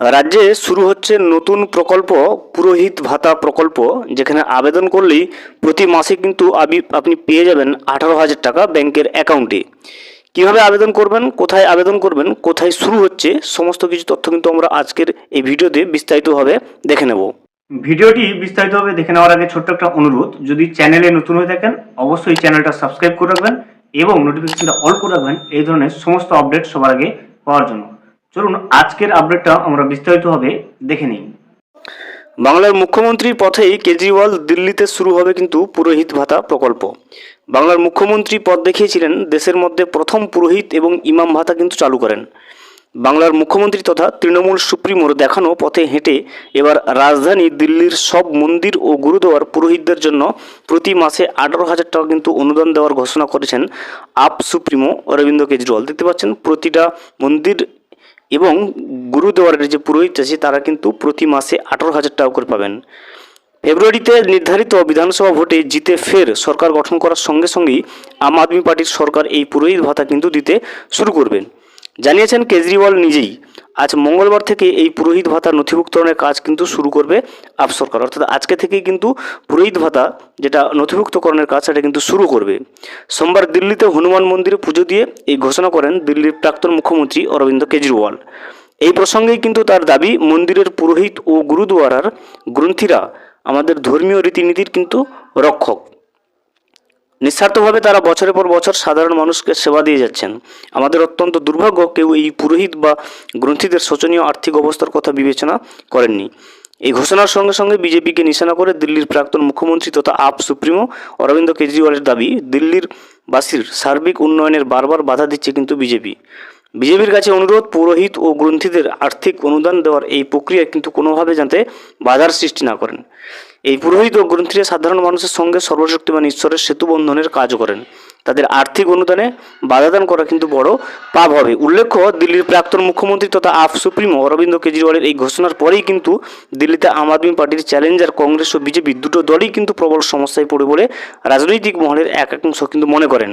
রাজ্যে শুরু হচ্ছে নতুন প্রকল্প, পুরোহিত ভাতা প্রকল্প, যেখানে আবেদন করলেই প্রতি মাসে কিন্তু আপনি পেয়ে যাবেন আঠারো হাজার টাকা ব্যাংকের অ্যাকাউন্টে। কীভাবে আবেদন করবেন, কোথায় আবেদন করবেন, কোথায় শুরু হচ্ছে, সমস্ত কিছু তথ্য কিন্তু আমরা আজকের এই ভিডিওতে বিস্তারিতভাবে দেখে নেব। ভিডিওটি বিস্তারিতভাবে দেখে নেওয়ার আগে ছোট্ট একটা অনুরোধ, যদি চ্যানেলে নতুন হয়ে থাকেন, অবশ্যই চ্যানেলটা সাবস্ক্রাইব করে রাখবেন এবং নোটিফিকেশনটা অল করে রাখবেন, এই ধরনের সমস্ত আপডেট সবার আগে পাওয়ার জন্য। চলুন, আজকের আপডেটটা আমরা বিস্তারিতভাবে দেখে নিই। বাংলার মুখ্যমন্ত্রীর পথেই কেজরিওয়াল দিল্লিতে শুরু হবে কিন্তু পুরোহিত ভাতা প্রকল্প। বাংলার মুখ্যমন্ত্রী পদ দেখিয়েছিলেন, দেশের মধ্যে প্রথম পুরোহিত এবং ইমাম ভাতা কিন্তু চালু করেন। বাংলার মুখ্যমন্ত্রী তথা তৃণমূল সুপ্রিমোর দেখানো পথে হেঁটে এবার রাজধানী দিল্লির সব মন্দির ও গুরুদুয়ার পুরোহিতদের জন্য প্রতি মাসে আঠারো হাজার টাকা কিন্তু অনুদান দেওয়ার ঘোষণা করেছেন আপ সুপ্রিমো অরবিন্দ কেজরিওয়াল। দেখতে পাচ্ছেন, প্রতিটা মন্দির এবং গুরুদুয়ারের যে পুরোহিত আছে, তারা কিন্তু প্রতি মাসে আঠারো হাজার টাকা করে পাবেন। ফেব্রুয়ারিতে নির্ধারিত বিধানসভা ভোটে জিতে ফের সরকার গঠন করার সঙ্গে সঙ্গেই আম আদমি পার্টির সরকার এই পুরোহিত ভাতা কিন্তু দিতে শুরু করবেন। জানিয়েছেন কেজরিওয়াল নিজেই। আজ মঙ্গলবার থেকে এই পুরোহিত ভাতা নথিভুক্তকরণের কাজ কিন্তু শুরু করবে আপ সরকার অর্থাৎ আজকে থেকেই কিন্তু পুরোহিত ভাতা যেটা নথিভুক্তকরণের কাজ, সেটা কিন্তু শুরু করবে। সোমবার দিল্লিতে হনুমান মন্দিরে পুজো দিয়ে এই ঘোষণা করেন দিল্লির প্রাক্তন মুখ্যমন্ত্রী অরবিন্দ কেজরিওয়াল। এই প্রসঙ্গেই কিন্তু তার দাবি, মন্দিরের পুরোহিত ও গুরুদুয়ারার গ্রন্থিরা আমাদের ধর্মীয় রীতিনীতির কিন্তু রক্ষক। নিঃস্বার্থভাবে তারা বছরের পর বছর সাধারণ মানুষকে সেবা দিয়ে যাচ্ছেন। আমাদের অত্যন্ত দুর্ভাগ্য কেউ এই পুরোহিত বা গ্রন্থিদের শোচনীয় আর্থিক অবস্থার কথা বিবেচনা করেননি। এই ঘোষণার সঙ্গে সঙ্গে বিজেপিকে নিশানা করে দিল্লির প্রাক্তন মুখ্যমন্ত্রী তথা আপ সুপ্রিমো অরবিন্দ কেজরিওয়ালের দাবি, দিল্লির বাসীর সার্বিক উন্নয়নের বারবার বাধা দিচ্ছে কিন্তু বিজেপি। বিজেপির কাছে অনুরোধ পুরোহিত ও গ্রন্থিদের আর্থিক অনুদান দেওয়ার এই প্রক্রিয়া কিন্তু কোনোভাবে যাতে বাধার সৃষ্টি না করেন। এই পুরোহিত ও গ্রন্থিরা সাধারণ মানুষের সঙ্গে সর্বশক্তিমান ঈশ্বরের সেতু বন্ধনের কাজ করেন। তাদের আর্থিক অনুদানে বাধাদান করা কিন্তু বড় পাপ হবে। উল্লেখ্য, দিল্লির প্রাক্তন মুখ্যমন্ত্রী তথা আপ সুপ্রিমো অরবিন্দ কেজরিওয়ালের এই ঘোষণার পরেই কিন্তু দিল্লিতে আম আদমি পার্টির চ্যালেঞ্জার কংগ্রেস ও বিজেপি দুটো দলই কিন্তু প্রবল সমস্যায় পড়ে বলে রাজনৈতিক মহলের এক একাংশ কিন্তু মনে করেন।